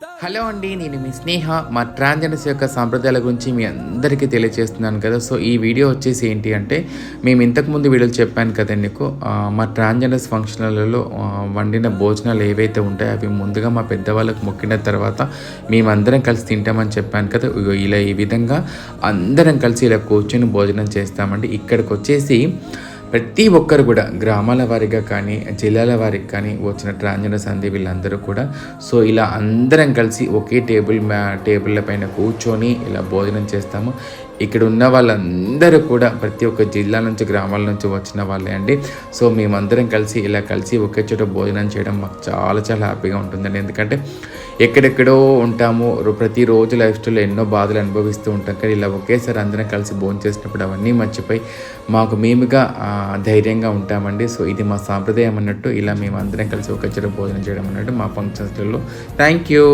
Hello అండి నేను మీ స్నేహ. మా ట్రాన్జెండర్స్ యొక్క సాంప్రదాయాల గురించి మీ అందరికీ తెలియజేస్తున్నాను కదా. సో ఈ వీడియో వచ్చేసి ఏంటి అంటే మేము ఇంతకుముందు వీడియోలు చెప్పాను కదండి నీకు మా ట్రాన్జెండర్స్ ఫంక్షన్లలో వండిన భోజనాలు ఏవైతే ఉంటాయో అవి ముందుగా మా పెద్దవాళ్ళకు మొక్కిన తర్వాత మేమందరం కలిసి తింటామని చెప్పాను కదా. ఇలా ఈ విధంగా అందరం కలిసి ఇలా కూర్చొని భోజనం చేస్తామండి. ఇక్కడికి వచ్చేసి ప్రతి ఒక్కరు కూడా గ్రామాల వారిగా కానీ జిల్లాల వారికి కానీ వచ్చిన ట్రాన్జెండర్ సంధి వీళ్ళందరూ కూడా సో ఇలా అందరం కలిసి ఒకే టేబుల్ మ్యా టేబుల్ల పైన కూర్చొని ఇలా భోజనం చేస్తాము. ఇక్కడ ఉన్న వాళ్ళందరూ కూడా ప్రతి ఒక్క జిల్లా నుంచి గ్రామాల నుంచి వచ్చిన వాళ్ళే అండి. సో మేమందరం కలిసి ఇలా కలిసి ఒకే చోట భోజనం చేయడం మాకు చాలా చాలా హ్యాపీగా ఉంటుందండి. ఎందుకంటే ఎక్కడెక్కడో ఉంటాము. ప్రతిరోజు లైఫ్ స్టైల్లో ఎన్నో బాధలు అనుభవిస్తూ ఉంటాం. కానీ ఇలా ఒకేసారి అందరం కలిసి భోజనం చేసినప్పుడు అవన్నీ మర్చిపోయి మాకు మేముగా ధైర్యంగా ఉంటామండి. సో ఇది మా సాంప్రదాయం అన్నట్టు ఇలా మేము అందరం కలిసి ఒక చోట భోజనం చేయడం అన్నట్టు మా ఫంక్షన్స్లలో థ్యాంక్ యూ